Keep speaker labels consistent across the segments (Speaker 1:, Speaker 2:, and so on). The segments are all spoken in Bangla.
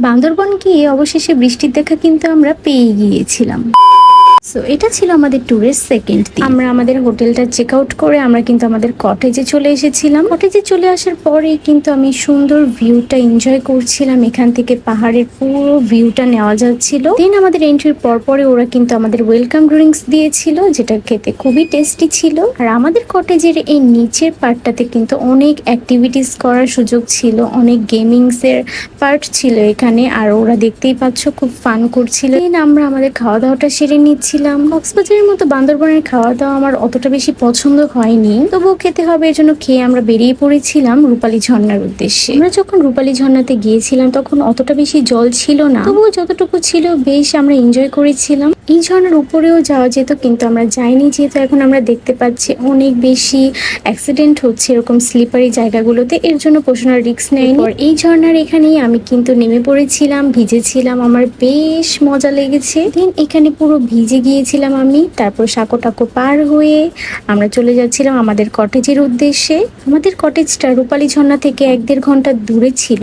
Speaker 1: বান্দরবন গিয়ে অবশেষে বৃষ্টির দেখা কিন্তু আমরা পেয়ে গিয়েছিলাম। সো এটা ছিল আমাদের ট্যুরের সেকেন্ড দিন। আমরা আমাদের হোটেলটা চেক আউট করে আমরা কিন্তু আমাদের কটেজে চলে এসেছিলাম। কটেজে চলে আসার পরেই কিন্তু আমি সুন্দর ভিউটা এনজয় করছিলাম। এখান থেকে পাহাড়ের পুরো ভিউটা নেওয়া যাচ্ছিল। দেন আমাদের এন্ট্রির পর পরে ওরা কিন্তু আমাদের ওয়েলকাম ড্রিঙ্কস দিয়েছিল, যেটা খেতে খুবই টেস্টি ছিল। আর আমাদের কটেজের এই নিচের পার্টটাতে কিন্তু অনেক অ্যাক্টিভিটিস করার সুযোগ ছিল, অনেক গেমিংস এর পার্ট ছিল এখানে। আর ওরা দেখতেই পাচ্ছ, খুব ফান করছিল। দেন আমরা আমাদের খাওয়া দাওয়াটা সেরে নিচ্ছিলাম কক্সবাজারের মতো বান্দরবনের খাওয়া দাওয়া আমার অতটা বেশি পছন্দ হয়নি। তবুও খেতে হবে এর জন্য খেয়ে আমরা বেরিয়ে পড়েছিলাম রূপালী ঝর্ণার উদ্দেশ্যে। আমরা যখন রূপালী ঝর্ণাতে গিয়েছিলাম তখন অতটা বেশি জল ছিল না। তবুও যতটুকু ছিল বেশ আমরা এনজয় করেছিলাম। এই ঝর্ণার উপরেও যাওয়া যেত কিন্তু আমরা যাইনি যেহেতু এখন আমরা দেখতে পাচ্ছি অনেক বেশি অ্যাক্সিডেন্ট হচ্ছে এরকম স্লিপারি জায়গাগুলোতে। এর জন্য পোষণার রিস্ক নেয়নি। আর এই ঝর্ণার এখানেই আমি কিন্তু নেমে পড়েছিলাম ভিজেছিলাম। আমার বেশ মজা লেগেছে। দেন এখানে পুরো ভিজে গিয়েছিলাম আমি, তারপর সাঁকো টাকো পার হয়ে আমরা চলে যাচ্ছিলাম আমাদের কটেজের উদ্দেশ্যে। আমাদের কটেজটা রূপালী ঝর্ণা থেকে এক দেড় ঘণ্টা দূরে ছিল,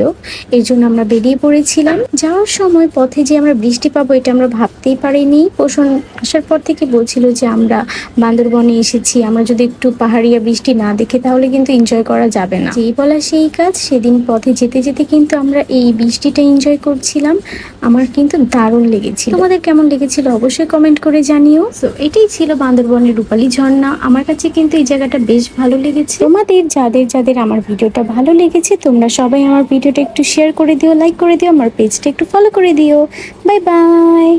Speaker 1: এর জন্য আমরা বেরিয়ে পড়েছিলাম। যাওয়ার সময় পথে যে আমরা বৃষ্টি পাবো এটা আমরা ভাবতেই পারিনি। পোষণ আসার পর থেকে বলছিল যে আমরা বান্দরবনে এসেছি, আমরা যদি একটু পাহাড়িয়া বৃষ্টি না দেখে তাহলে কিন্তু এনজয় করা যাবে না। যেই বলা সেই কাজ, সেদিন পথে যেতে যেতে কিন্তু আমরা এই বৃষ্টিটা এনজয় করছিলাম। আমার কিন্তু দারুণ লেগেছিল। তোমাদের কেমন লেগেছিল অবশ্যই কমেন্ট করে জানিও। তো এটাই ছিল বান্দরবনের রূপালী ঝর্ণা। আমার কাছে কিন্তু এই জায়গাটা বেশ ভালো লেগেছে। তোমাদের, যাদের যাদের আমার ভিডিওটা ভালো লেগেছে, তোমরা সবাই আমার ভিডিওটা একটু শেয়ার করে দিও লাইক করে দিও, আমার পেজটা একটু ফলো করে দিও। Bye bye